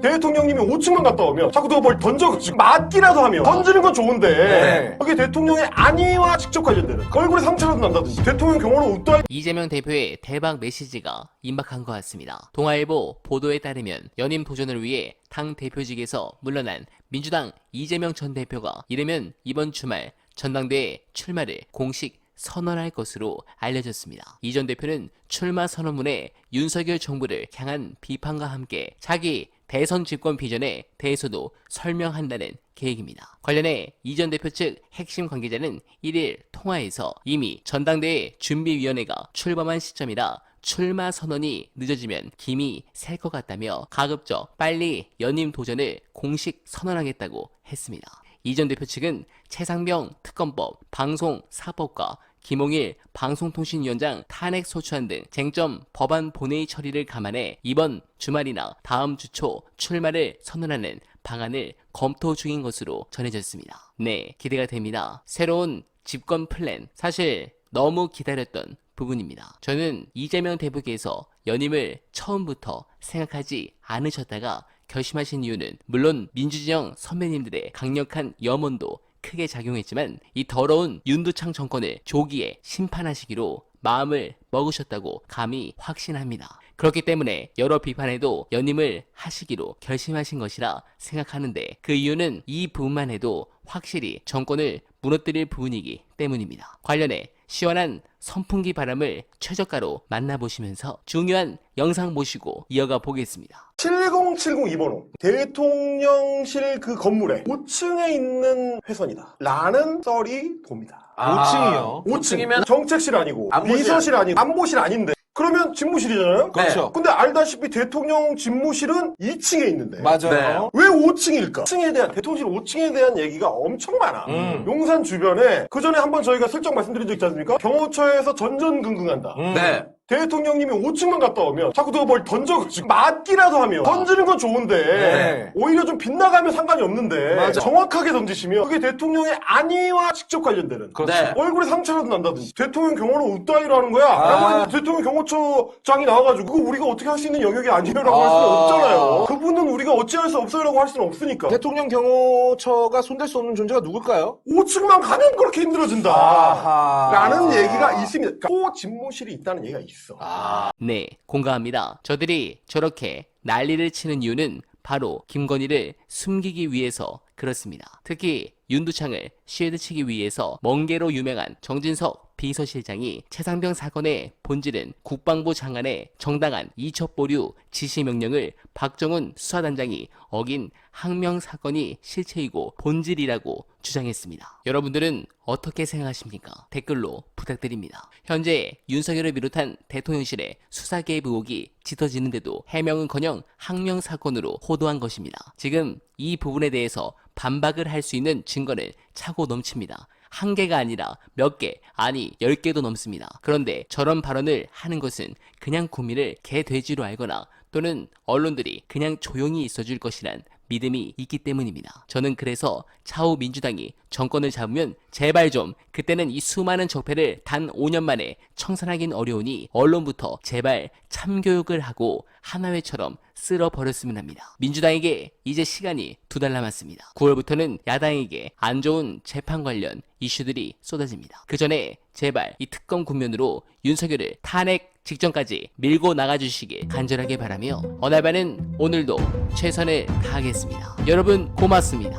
대통령님이 5층만 갔다 오면 자꾸 누가 뭘 던져가지고 맞기라도 하면 던지는 건 좋은데 네. 그게 대통령의 안위와 직접 관련되는 얼굴에 상처라도 난다든지 대통령 경호를 웃도할 이재명 대표의 대박 메시지가 임박한 것 같습니다. 동아일보 보도에 따르면 연임 도전을 위해 당 대표직에서 물러난 민주당 이재명 전 대표가 이르면 이번 주말 전당대회 출마를 공식 선언할 것으로 알려졌습니다. 이 전 대표는 출마 선언문에 윤석열 정부를 향한 비판과 함께 자기 대선 집권 비전에 대해서도 설명한다는 계획입니다. 관련해 이 전 대표 측 핵심 관계자는 1일 통화에서 이미 전당대회 준비위원회가 출범한 시점이라 출마 선언이 늦어지면 김이 셀 것 같다며 가급적 빨리 연임 도전을 공식 선언하겠다고 했습니다. 이 전 대표 측은 최상병 특검법, 방송사법과 김홍일 방송통신위원장 탄핵 소추안 등 쟁점 법안 본회의 처리를 감안해 이번 주말이나 다음 주 초 출마를 선언하는 방안을 검토 중인 것으로 전해졌습니다. 네, 기대가 됩니다. 새로운 집권 플랜 사실 너무 기다렸던 부분입니다. 저는 이재명 대표께서 연임을 처음부터 생각하지 않으셨다가 결심하신 이유는 물론 민주진영 선배님들의 강력한 염원도 크게 작용했지만 이 더러운 윤두창 정권을 조기에 심판하시기로 마음을 먹으셨다고 감히 확신합니다. 그렇기 때문에 여러 비판에도 연임을 하시기로 결심하신 것이라 생각하는데 그 이유는 이 부분만 해도 확실히 정권을 무너뜨릴 부분이기 때문입니다. 관련해 시원한 선풍기 바람을 최저가로 만나보시면서 중요한 영상 보시고 이어가 보겠습니다. 7070 2번호 대통령실 그 건물에 5층에 있는 회선이다 라는 썰이 돕니다 아, 5층이요? 5층이면 정책실 아니고 안보실. 비서실 아니고 안보실 아닌데 그러면 집무실이잖아요 그렇죠. 근데 알다시피 대통령 집무실은 2층에 있는데 맞아요. 왜 5층일까? 5층에 대한 대통령실 5층에 대한 얘기가 엄청 많아. 음. 용산 주변에 그 전에 한번 저희가 슬쩍 말씀드린 적 있지 않습니까? 경호처에서 전전긍긍한다. 음. 네. 대통령님이 5층만 갔다 오면 자꾸 누가 뭘 던져가지고 맞기라도 하면 던지는 건 좋은데 네. 오히려 좀 빗나가면 상관이 없는데 맞아. 정확하게 던지시면 그게 대통령의 안위와 직접 관련되는 그렇죠. 네. 얼굴에 상처라도 난다든지 대통령 경호를 웃다이로 하는 거야 아. 라고 했는데 대통령 경호처장이 나와가지고 그거 우리가 어떻게 할 수 있는 영역이 아니에요라고 할 수는 아. 없잖아요 그분은 우리가 어찌할 수 없어요라고 할 수는 없으니까 대통령 경호처가 손댈 수 없는 존재가 누굴까요? 5층만 가면 그렇게 힘들어진다 아하. 라는 얘기가 있습니다 그러니까 또 집무실이 있다는 얘기가 있어 아. 네, 공감합니다. 저들이 저렇게 난리를 치는 이유는 바로 김건희를 숨기기 위해서 그렇습니다. 특히 윤두창을 쉐드치기 위해서 멍게로 유명한 정진석 비서실장이 최상병 사건의 본질은 국방부 장관의 정당한 이첩보류 지시 명령을 박정훈 수사단장이 어긴 항명 사건이 실체이고 본질이라고 주장했습니다. 여러분들은 어떻게 생각하십니까? 댓글로 부탁드립니다. 현재 윤석열을 비롯한 대통령실의 수사 개입 의혹이 짙어지는데도 해명은커녕 항명 사건으로 호도한 것입니다. 지금 이 부분에 대해서 반박을 할 수 있는 증거는 차고 넘칩니다. 한 개가 아니라 몇 개, 아니 열 개도 넘습니다. 그런데 저런 발언을 하는 것은 그냥 국민을 개돼지로 알거나 또는 언론들이 그냥 조용히 있어줄 것이란 믿음이 있기 때문입니다. 저는 그래서 차후 민주당이 정권을 잡으면 제발 좀 그때는 이 수많은 적폐를 단 5년 만에 청산하긴 어려우니 언론부터 제발 참교육을 하고 하나회처럼 쓸어버렸으면 합니다. 민주당에게 이제 시간이 두 달 남았습니다. 9월부터는 야당에게 안 좋은 재판 관련 이슈들이 쏟아집니다. 그 전에 제발 이 특검 국면으로 윤석열을 탄핵 직전까지 밀고 나가주시길 간절하게 바라며 어날바는 오늘도 최선을 다하겠습니다. 여러분 고맙습니다.